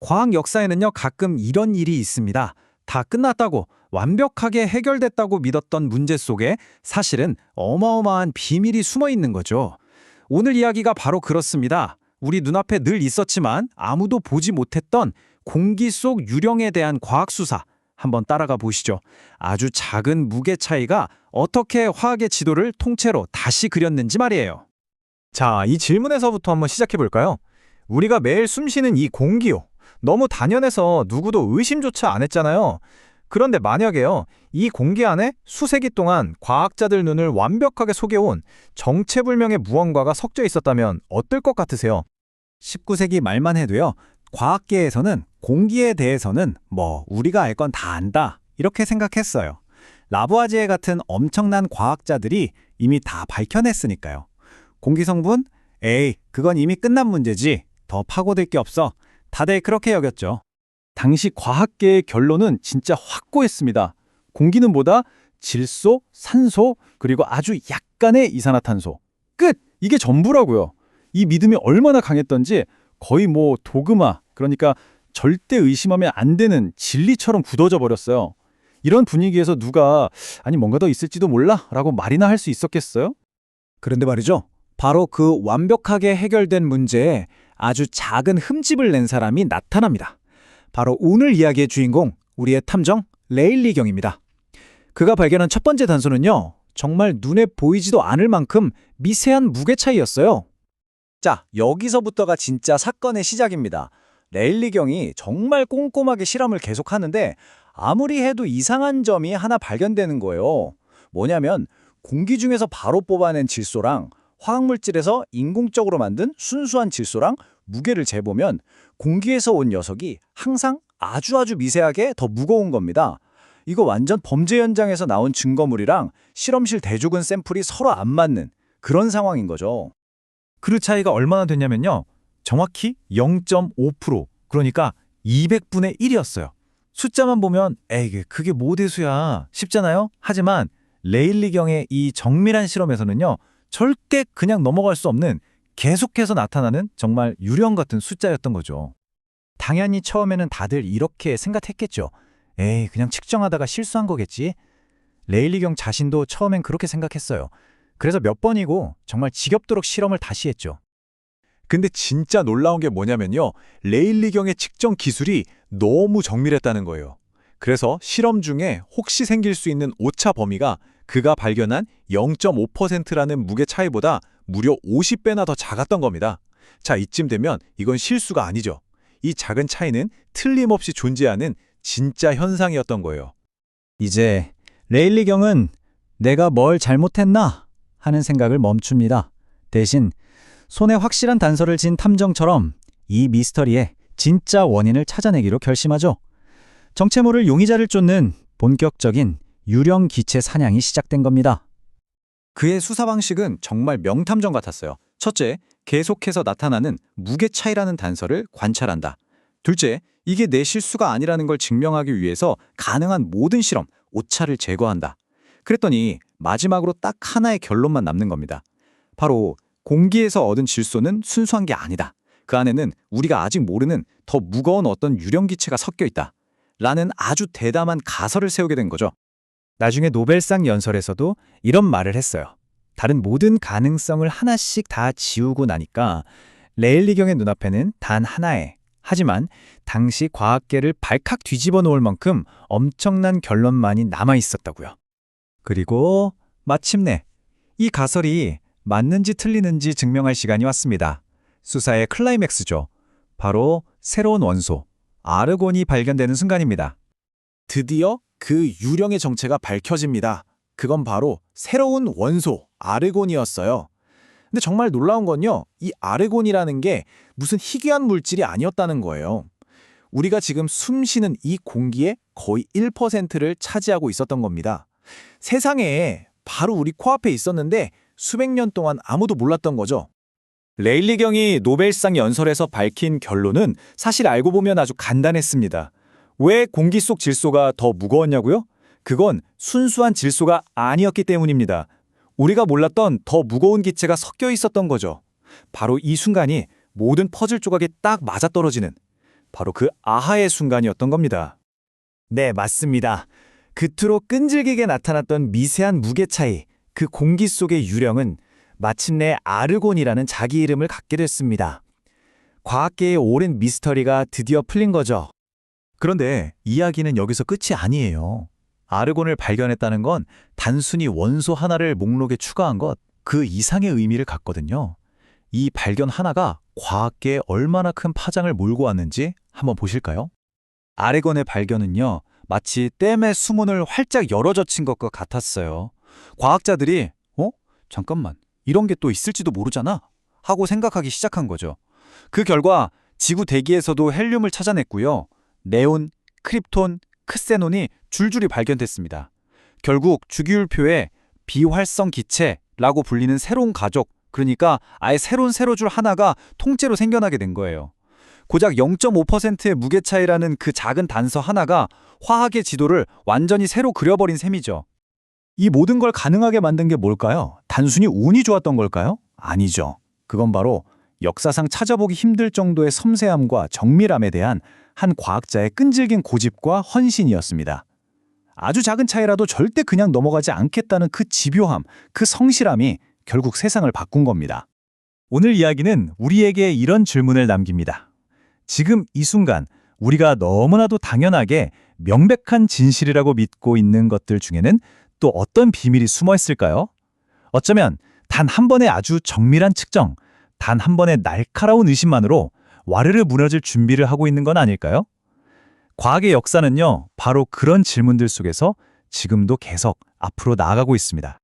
과학 역사에는요, 가끔 이런 일이 있습니다. 다 끝났다고, 완벽하게 해결됐다고 믿었던 문제 속에 사실은 어마어마한 비밀이 숨어 있는 거죠. 오늘 이야기가 바로 그렇습니다. 우리 눈앞에 늘 있었지만 아무도 보지 못했던 공기 속 유령에 대한 과학 수사. 한번 따라가 보시죠. 아주 작은 무게 차이가 어떻게 화학의 지도를 통째로 다시 그렸는지 말이에요. 자, 이 질문에서부터 한번 시작해 볼까요? 우리가 매일 숨쉬는 이 공기요. 너무 단연해서 누구도 의심조차 안 했잖아요. 그런데 만약에요, 이 공기 안에 수세기 동안 과학자들 눈을 완벽하게 속여온 정체불명의 무언가가 섞여 있었다면 어떨 것 같으세요? 19세기 말만 해도요. 과학계에서는 공기에 대해서는 뭐 우리가 알 건 다 안다 이렇게 생각했어요. 라부아지에 같은 엄청난 과학자들이 이미 다 밝혀냈으니까요. 공기 성분? 에이, 그건 이미 끝난 문제지. 더 파고들 게 없어. 다들 그렇게 여겼죠. 당시 과학계의 결론은 진짜 확고했습니다. 공기는 뭐다? 질소, 산소, 그리고 아주 약간의 이산화탄소. 끝! 이게 전부라고요. 이 믿음이 얼마나 강했던지 거의 뭐 도그마, 그러니까 절대 의심하면 안 되는 진리처럼 굳어져 버렸어요. 이런 분위기에서 누가 아니 뭔가 더 있을지도 몰라 라고 말이나 할 수 있었겠어요? 그런데 말이죠. 바로 그 완벽하게 해결된 문제에 아주 작은 흠집을 낸 사람이 나타납니다. 바로 오늘 이야기의 주인공, 우리의 탐정 레일리 경입니다. 그가 발견한 첫 번째 단서는요. 정말 눈에 보이지도 않을 만큼 미세한 무게 차이였어요. 자, 여기서부터가 진짜 사건의 시작입니다. 레일리 경이 정말 꼼꼼하게 실험을 계속하는데 아무리 해도 이상한 점이 하나 발견되는 거예요. 뭐냐면 공기 중에서 바로 뽑아낸 질소랑 화학물질에서 인공적으로 만든 순수한 질소랑 무게를 재보면 공기에서 온 녀석이 항상 아주 아주 미세하게 더 무거운 겁니다. 이거 완전 범죄 현장에서 나온 증거물이랑 실험실 대조근 샘플이 서로 안 맞는 그런 상황인 거죠. 그 차이가 얼마나 됐냐면요. 정확히 0.5% 그러니까 200분의 1이었어요. 숫자만 보면 에이 그게 뭐 대수야 싶잖아요. 하지만 레일리경의 이 정밀한 실험에서는요. 절대 그냥 넘어갈 수 없는 계속해서 나타나는 정말 유령 같은 숫자였던 거죠. 당연히 처음에는 다들 이렇게 생각했겠죠. 에이 그냥 측정하다가 실수한 거겠지. 레일리경 자신도 처음엔 그렇게 생각했어요. 그래서 몇 번이고 정말 지겹도록 실험을 다시 했죠. 근데 진짜 놀라운 게 뭐냐면요. 레일리경의 측정 기술이 너무 정밀했다는 거예요. 그래서 실험 중에 혹시 생길 수 있는 오차 범위가 그가 발견한 0.5%라는 무게 차이보다 무려 50배나 더 작았던 겁니다. 자, 이쯤 되면 이건 실수가 아니죠. 이 작은 차이는 틀림없이 존재하는 진짜 현상이었던 거예요. 이제 레일리경은 내가 뭘 잘못했나 하는 생각을 멈춥니다. 대신 손에 확실한 단서를 쥔 탐정처럼 이 미스터리의 진짜 원인을 찾아내기로 결심하죠. 정체 모를 용의자를 쫓는 본격적인 유령 기체 사냥이 시작된 겁니다. 그의 수사 방식은 정말 명탐정 같았어요. 첫째, 계속해서 나타나는 무게 차이라는 단서를 관찰한다. 둘째, 이게 내 실수가 아니라는 걸 증명하기 위해서 가능한 모든 실험, 오차를 제거한다. 그랬더니 마지막으로 딱 하나의 결론만 남는 겁니다. 바로 공기에서 얻은 질소는 순수한 게 아니다. 그 안에는 우리가 아직 모르는 더 무거운 어떤 유령 기체가 섞여 있다. 라는 아주 대담한 가설을 세우게 된 거죠. 나중에 노벨상 연설에서도 이런 말을 했어요. 다른 모든 가능성을 하나씩 다 지우고 나니까 레일리경의 눈앞에는 단 하나의 하지만 당시 과학계를 발칵 뒤집어 놓을 만큼 엄청난 결론만이 남아 있었다고요. 그리고 마침내 이 가설이 맞는지 틀리는지 증명할 시간이 왔습니다. 수사의 클라이맥스죠. 바로 새로운 원소, 아르곤이 발견되는 순간입니다. 드디어 그 유령의 정체가 밝혀집니다. 그건 바로 새로운 원소, 아르곤이었어요. 근데 정말 놀라운 건요, 이 아르곤이라는 게 무슨 희귀한 물질이 아니었다는 거예요. 우리가 지금 숨 쉬는 이 공기의 거의 1%를 차지하고 있었던 겁니다. 세상에 바로 우리 코앞에 있었는데 수백 년 동안 아무도 몰랐던 거죠. 레일리경이 노벨상 연설에서 밝힌 결론은 사실 알고 보면 아주 간단했습니다. 왜 공기 속 질소가 더 무거웠냐고요? 그건 순수한 질소가 아니었기 때문입니다. 우리가 몰랐던 더 무거운 기체가 섞여 있었던 거죠. 바로 이 순간이 모든 퍼즐 조각이 딱 맞아떨어지는 바로 그 아하의 순간이었던 겁니다. 네, 맞습니다. 그토록 끈질기게 나타났던 미세한 무게 차이, 그 공기 속의 유령은 마침내 아르곤이라는 자기 이름을 갖게 됐습니다. 과학계의 오랜 미스터리가 드디어 풀린 거죠. 그런데 이야기는 여기서 끝이 아니에요. 아르곤을 발견했다는 건 단순히 원소 하나를 목록에 추가한 것, 그 이상의 의미를 갖거든요. 이 발견 하나가 과학계에 얼마나 큰 파장을 몰고 왔는지 한번 보실까요? 아레곤의 발견은요, 마치 댐의 수문을 활짝 열어젖힌 것과 같았어요. 과학자들이, 어? 잠깐만, 이런 게 또 있을지도 모르잖아? 하고 생각하기 시작한 거죠. 그 결과 지구 대기에서도 헬륨을 찾아냈고요. 네온, 크립톤, 크세논이 줄줄이 발견됐습니다. 결국 주기율표에 비활성 기체라고 불리는 새로운 가족, 그러니까 아예 새로운 세로줄 하나가 통째로 생겨나게 된 거예요. 고작 0.5%의 무게 차이라는 그 작은 단서 하나가 화학의 지도를 완전히 새로 그려버린 셈이죠. 이 모든 걸 가능하게 만든 게 뭘까요? 단순히 운이 좋았던 걸까요? 아니죠. 그건 바로 역사상 찾아보기 힘들 정도의 섬세함과 정밀함에 대한 한 과학자의 끈질긴 고집과 헌신이었습니다. 아주 작은 차이라도 절대 그냥 넘어가지 않겠다는 그 집요함, 그 성실함이 결국 세상을 바꾼 겁니다. 오늘 이야기는 우리에게 이런 질문을 남깁니다. 지금 이 순간 우리가 너무나도 당연하게 명백한 진실이라고 믿고 있는 것들 중에는 또 어떤 비밀이 숨어 있을까요? 어쩌면 단 한 번의 아주 정밀한 측정, 단 한 번의 날카로운 의심만으로 와르르 무너질 준비를 하고 있는 건 아닐까요? 과학의 역사는요, 바로 그런 질문들 속에서 지금도 계속 앞으로 나아가고 있습니다.